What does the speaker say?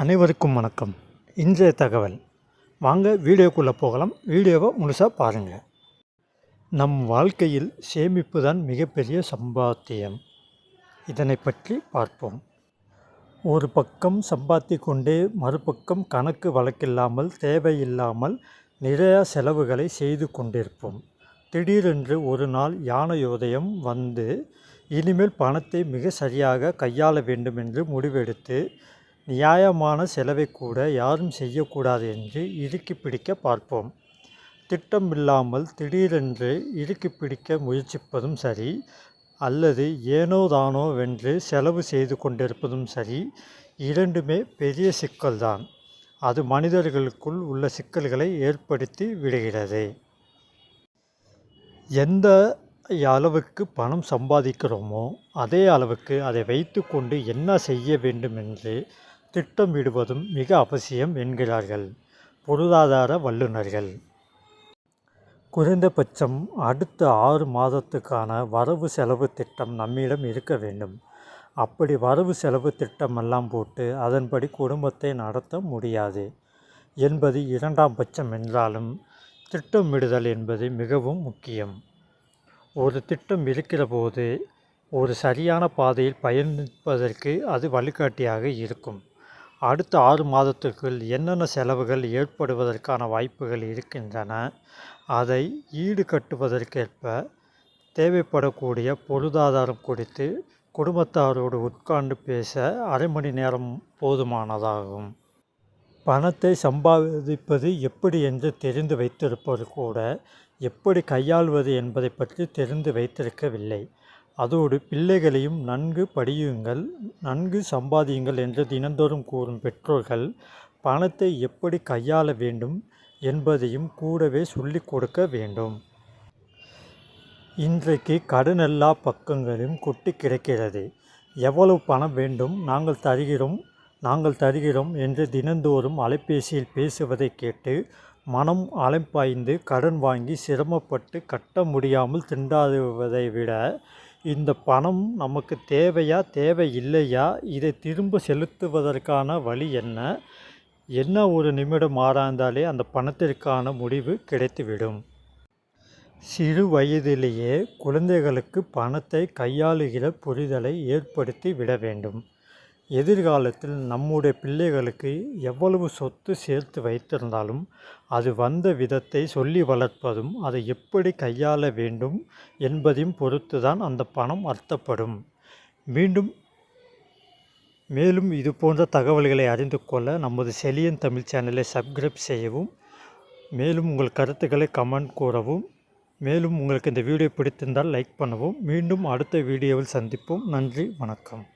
அனைவருக்கும் வணக்கம். இன்றைய தகவல். வாங்க வீடியோக்குள்ளே போகலாம். வீடியோவை முழுசாக பாருங்கள் நம் வாழ்க்கையில் சேமிப்பு தான் மிகப்பெரிய சம்பாத்தியம். இதனை பற்றி பார்ப்போம். ஒரு பக்கம் சம்பாத்தி கொண்டே மறுபக்கம் கணக்கு வழக்கில்லாமல் தேவையில்லாமல் நிறையா செலவுகளை செய்து கொண்டிருப்போம். திடீரென்று ஒரு நாள் யானையோதயம் வந்து இனிமேல் பணத்தை மிக சரியாக கையாள வேண்டும் என்று முடிவெடுத்து நியாயமான செலவை கூட யாரும் செய்யக்கூடாது என்று இறுக்கி பிடிக்க பார்ப்போம். திட்டமில்லாமல் திடீரென்று இறுக்கி பிடிக்க முயற்சிப்பதும் சரி அல்லது ஏனோ தானோ வென்று செலவு செய்து கொண்டிருப்பதும் சரி இரண்டுமே பெரிய சிக்கல்தான். அது மனிதர்களுக்குள் உள்ள சிக்கல்களை ஏற்படுத்தி விடுகிறது. எந்த அளவுக்கு பணம் சம்பாதிக்கிறோமோ அதே அளவுக்கு அதை வைத்து கொண்டு என்ன செய்ய வேண்டும் என்று திட்டமிடுவதும் மிக அவசியம் என்கிறார்கள். பொருளாதார வல்லுநர்கள். குறைந்தபட்சம் அடுத்த ஆறு மாதத்துக்கான வரவு செலவு திட்டம் நம்மிடம் இருக்க வேண்டும். அப்படி வரவு செலவு திட்டமெல்லாம் போட்டு அதன்படி குடும்பத்தை நடத்த முடியாது. என்பது இரண்டாம் பட்சம் என்றாலும் திட்டமிடுதல் என்பது மிகவும் முக்கியம். ஒரு திட்டம் இருக்கிற போது ஒரு சரியான பாதையில் பயணிப்பதற்கு அது வழிகாட்டியாக இருக்கும். அடுத்த ஆறு மாதத்துக்குள் என்னென்ன செலவுகள் ஏற்படுவதற்கான வாய்ப்புகள் இருக்கின்றன அதை ஈடுகட்டுவதற்கேற்ப தேவைப்படக்கூடிய பொருளாதாரம் குறித்து குடும்பத்தாரோடு உட்கார்ந்து பேச அரை மணி நேரம் போதுமானதாகும். பணத்தை சம்பாதிப்பது எப்படி என்று தெரிந்து வைத்திருப்பது கூட எப்படி கையாள்வது என்பதை பற்றி தெரிந்து வைத்திருக்கவில்லை. அதோடு பிள்ளைகளையும் நன்கு படியுங்கள் நன்கு சம்பாதியுங்கள் என்று தினந்தோறும் கூறும் பெற்றோர்கள் பணத்தை எப்படி கையாள வேண்டும் என்பதையும் கூடவே சொல்லிக் கொடுக்க வேண்டும். இன்றைக்கு கடன் எல்லா பக்கங்களிலும் கொட்டி கிடக்கிறது. எவ்வளவு பணம் வேண்டும் நாங்கள் தருகிறோம் நாங்கள் தருகிறோம் என்று தினந்தோறும் அலைபேசியில் பேசுவதை கேட்டு மனம் அலைப்பாய்ந்து கடன் வாங்கி சிரமப்பட்டு கட்ட முடியாமல் திண்டாடுவதை விட இந்த பணம் நமக்கு தேவையா தேவை இல்லையா இதை திரும்ப செலுத்துவதற்கான வழி என்ன? என்ன ஒரு நிமிடம் ஆராய்ந்தாலே அந்த பணத்திற்கான முடிவு கிடைத்துவிடும். சிறு வயதிலேயே குழந்தைகளுக்கு பணத்தை கையாளுகிற புரிதலை ஏற்படுத்தி விட வேண்டும். எதிர்காலத்தில் நம்முடைய பிள்ளைகளுக்கு எவ்வளவு சொத்து சேர்த்து வைத்திருந்தாலும் அது வந்த விதத்தை சொல்லி வளர்ப்பதும் அதை எப்படி கையாள வேண்டும் என்பதையும் பொறுத்து தான் அந்த பணம் அர்த்தப்படும். மீண்டும் மேலும் இது போன்ற தகவல்களை அறிந்து கொள்ள நமது செலியன் தமிழ் சேனலை சப்ஸ்கிரைப் செய்யவும் மேலும் உங்கள் கருத்துக்களை கமெண்ட் கூறவும் மேலும் உங்களுக்கு இந்த வீடியோ பிடித்திருந்தால் லைக் பண்ணவும். மீண்டும் அடுத்த வீடியோவில் சந்திப்போம். நன்றி வணக்கம்.